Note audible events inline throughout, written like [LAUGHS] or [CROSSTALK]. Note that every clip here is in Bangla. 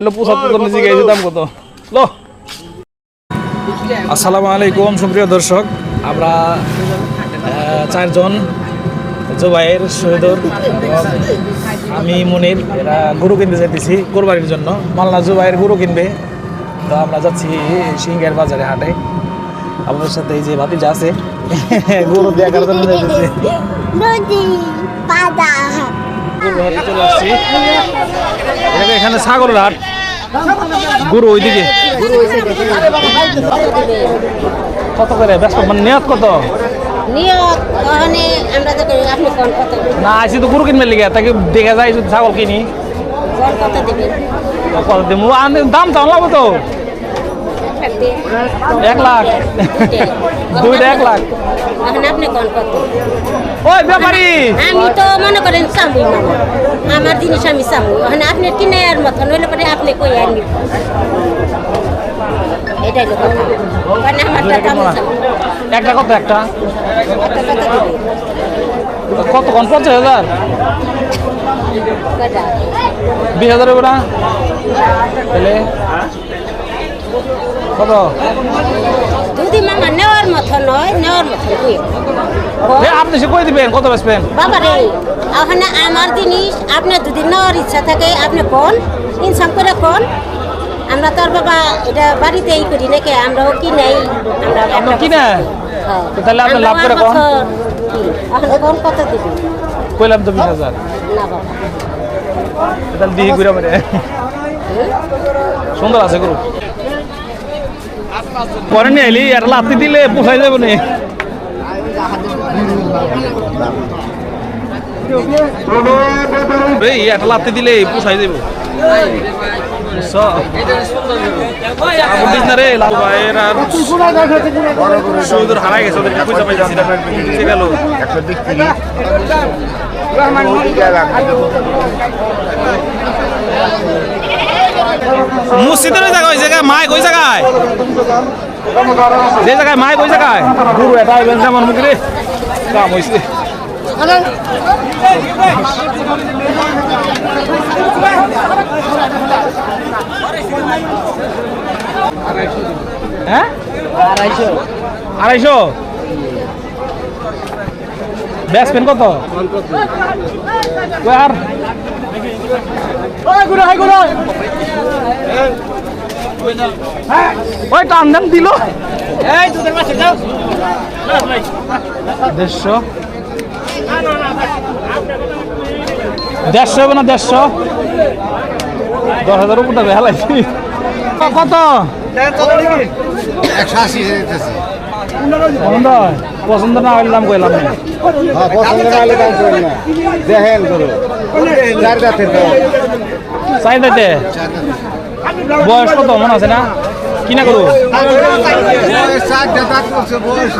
লো পঁচাত্তর নিচে গেছে দাম কত? লো। আসসালামু আলাইকুম সুপ্রিয় দর্শক। আমরা চারজন জোবাইয়ের শহীদর আমি মনির এরা গরু কিনতে যাইতেছি কোরবানির জন্য। মালনা জুবাইয়ের গরু কিনবে। তো আমরা যাচ্ছি সিঙ্গের বাজারে হাটে। আমাদের সাথে এই যে ভাতিজা আছে গরু দেখার জন্য চলে আসছি। এখানে- এখানে ছাগলের হাট। গরু ওইদিকে। কত করে? ব্যস্ত? মানে নিয়ত কত? না আইসি তো গরু কিনবে লিগে। তাকে দেখে যাই ছাগল কিনি। কত কত দিম? দাম তো লাগবে তো। এক লাখ। দুইটা এক লাখ। এখন আপনি কোন কত ওই ব্যাপারি। আমি তো মনে করেন মানে আমার জিনিস আমি সামুই ওখানে আপনি কিনে আর মতন? হইলে পরে আপনি কই আর নিব এটাই তো কথা। একটা কত একটা? কত কোন? পঞ্চাশ হাজার? বিশ হাজার তাহলে? কত? যদি মামা নেওয়ার মতো নয় নেওয়ার মতো আপনি সে কই দিবেন? কত বাবা রে ওখানে আমার জিনিস আপনি যদি নেওয়ার ইচ্ছা থাকে আপনি কোন? ইনসান করে কোন? আমরা তো আর বাবা এটা বাড়িতে এই করি নাকি আমরাও কি নেই আমরা আপনার কি না হ্যাঁ। তাহলে আপনি লাভ করে কোন? কোন কত দিবি? কইলাম তো বিশ হাজার। না বাবা। তাহলে দিয়ে ঘুরে মানে সুন্দর আছে গরু। পরে নিয়ে এলি আর লাত্তি দিলে পোষাই যাবে নি। এই একটা লাত্তি দিলে পোষাই যাবে। হারাই মসজিদের ওই জায়গায় ওই জায়গায় মাইক, ওই জায়গায়? যে জায়গায় মাইক, ওই জায়গায়? গুরু, এটা যেমন মুখ কাম হয়েছে হ্যাঁ? আড়াইশো। আড়াইশো? ব্যাসপেন কত? আর? ওই টান দেন দিল। দেড়শো। দেড়শো হবে না দেড়শো? দশ হাজার উপর টাকা হেলাইছি কত? একশো আশি পছন্দ না হলে দাম কইলাম না। হ্যাঁ পছন্দ না হলে দাম করেন না। দেখেন করো চার জাতের তো চাইদাইতে বয়স কত? মনে আছে না? কি কিনা করু চার জাত করছে বয়স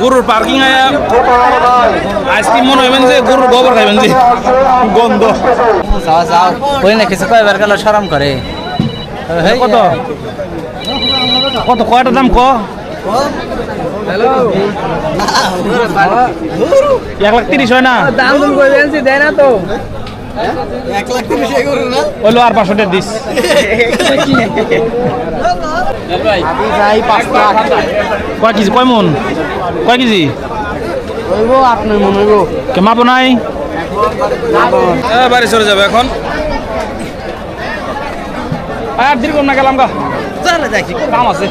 গরুর পার্কিং আয়া আইসক্রিম মনে হইবেন যে গরুর গোবর খাইবেন যে। গন্ধ। ওই না কিছু কয়বার গেল সরম করে। কত? কত কয়টা দাম ক? এক লাখ তিরিশ হয় না? দাম তো আর পাঁচশো টাকা [LAUGHS] দিস যাই পাঁচ লাখ কয় কেজি কয় মন? কয় কেজি? হইব আপনার মনে হইব কে মাপো নাই? বাড়ি চলে যাবে এখন। আর দীর্ঘ না গেলাম গা। চলে দেখি কাম আছে।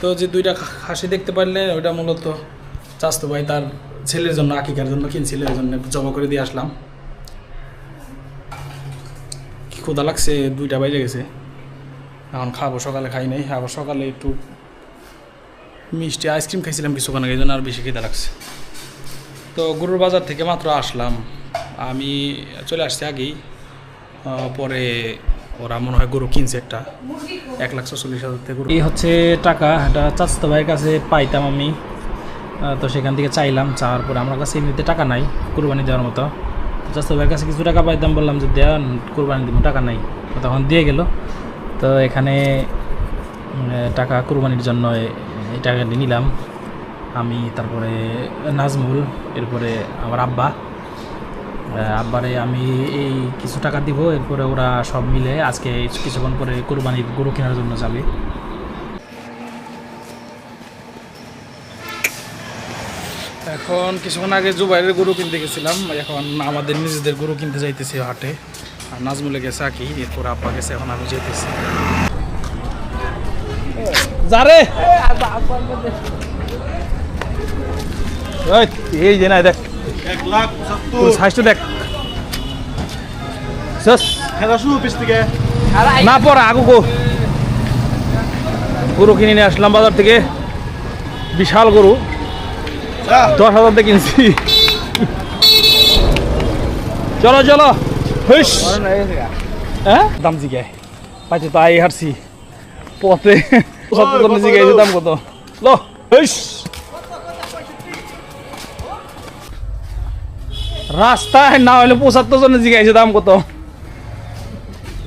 তো যে দুইটা খাসি দেখতে পারলে ওইটা মূলত চাস্তো ভাই তার ছেলের জন্য আকিকার জন্য কিনছিল এর জন্য জমা করে দিয়ে আসলাম। ক্ষুদা লাগছে, দুইটা বাইরে গেছে। এখন খাব, সকালে খাই নাই। আবার সকালে একটু মিষ্টি আইসক্রিম খাইছিলাম কিছুক্ষণ আগে, এই জন্য আর বেশি খেতে লাগছে। তো গরুর বাজার থেকে মাত্র আসলাম। আমি চলে আসছি আগেই। পরে ওরা মনে হয় গরু কিনছে একটা। এক লাখ চল্লিশ হাজার থেকে গরু। এই হচ্ছে টাকা। এটা চাচাতো ভাইয়ের কাছে পাইতাম আমি। তো সেখান থেকে চাইলাম, চাওয়ার পরে আমার কাছে এমনিতে টাকা নাই, কুরবানি দেওয়ার মতো। জাস্ট ভাইয়ের কাছে কিছু টাকা পাইতাম, বললাম যে দেন কোরবানি দিব, টাকা নাই। তখন দিয়ে গেল। তো এখানে টাকা কোরবানির জন্য এই টাকাটি নিলাম। আমি তারপরে নাজমুল, এরপরে আমার আব্বা। আব্বারে আমি এই কিছু টাকা দিব, এরপরে ওরা সব মিলে আজকে কিছুক্ষণ পরে কোরবানির গরু কেনার জন্য যাবে। এখন কিছুক্ষণ আগে জুবাইরের গরু কিনতে গেছিলাম। এখন আমাদের নিজেদের গরু কিনতে যাইতেছি হাটে। আর নাজমুলে গেছে আকি এরপর আব্বা গেছে এখন আমি যেতেছি যারে! ওই, এই যে না দেখ। সাইজটা না পড়া আগু গো। গরু কিনে নিয়ে আসলাম বাজার থেকে। বিশাল গরু। দশ হাজার দিয়ে কিনছি। চলো চলো। হুস হ্যাঁ? দাম জিগায়। পাইছে তাই হারছি পথে সত্তর জিগাইছে দাম কত? লো হুস রাস্তায় না হলে পঁচাত্তর জনে জিগাইছে দাম কত?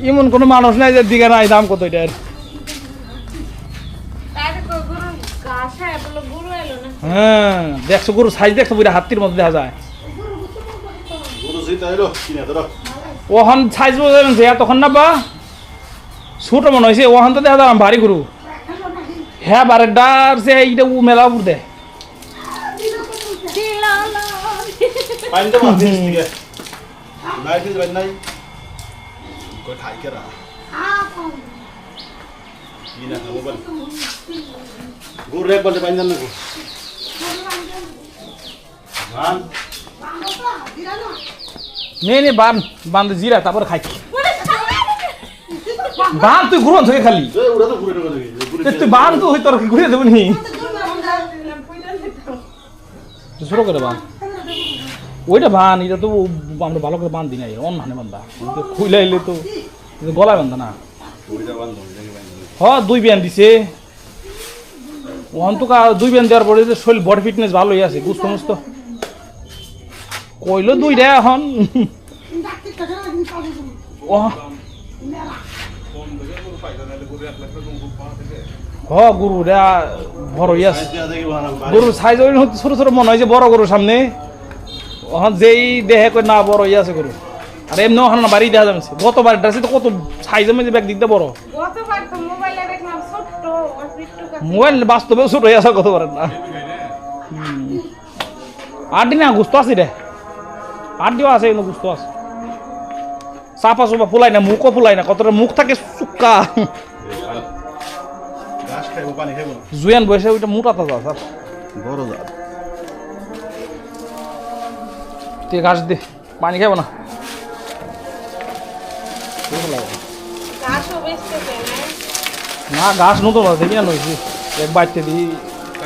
এমন কোনো মানুষ নাই যে দিঘা নাই দাম কত এটার? হ্যাঁ দেখছ, গরু সাইজ দেখছ বুড়া হাতির মধ্যে দেখা যায়। ওখান সাইজ বোঝাবেন তখন না বা? ছোট মনে হয়েছে ওখান তো দেখা যায় ভারী গরু। হ্যাঁ বারের ডার সে এইটা উ মেলা উপর দেয়। পাইন তো মাছ পিস থেকে নাই পিস বাইন নাই কই খাই কেরা কি না খাব বল গরু রেক বলতে পাইন জানো ধান নে নে বান বান জিরা তারপরে খাই। বান তুই ঘুরন থেকে খালি। তুই বান তো হয়তো আর ঘুরে দেবো নি। ছোট করে বান ওইটা বান এটা তো আমরা ভালো করে বান দিই নাই অন্য হানে বান্ধা খুইলে এলে তো গলায় বান্ধা না হ দুই বিয়ান দিছে। ওখান তো কা- দুই বিয়ান দেওয়ার পরে যে শরীর বডি ফিটনেস ভালোই আছে গুস্ত মুস্ত কইলো দুইটা এখন। হ গরু রা বড়ই আছে দেখি গরুর সাইজ ছোট ছোট মনে হয় যে বড় গরুর সামনে। ওখান যেই দেহে কই না বড় ইয়ে আছে গরু। আর এমনি ওখানে না বাড়ি দেওয়া যাবে গতবার ড্রেসে তো কত সাইজের মধ্যে ব্যাগ দিকতে বড়। গতবার মোবাইলে বাস্তবেও ছোট হয়ে আসা কত পারেন না আড্ডি না গুস্ত আছে রে। আড্ডিও আছে কিন্তু গুস্ত আছে চাপা চোপা ফুলাই না মুখও ফুলাই না কতটা মুখ থাকে চুক্কা। না জুয়ান বয়সে ওইটা মোটা তাজা স্যার বড় জাত। তুই ঘাস দে পানি খাব না? না। না ঘাস নতুন আছে দেখি না নইছি এক বাড়তে দিই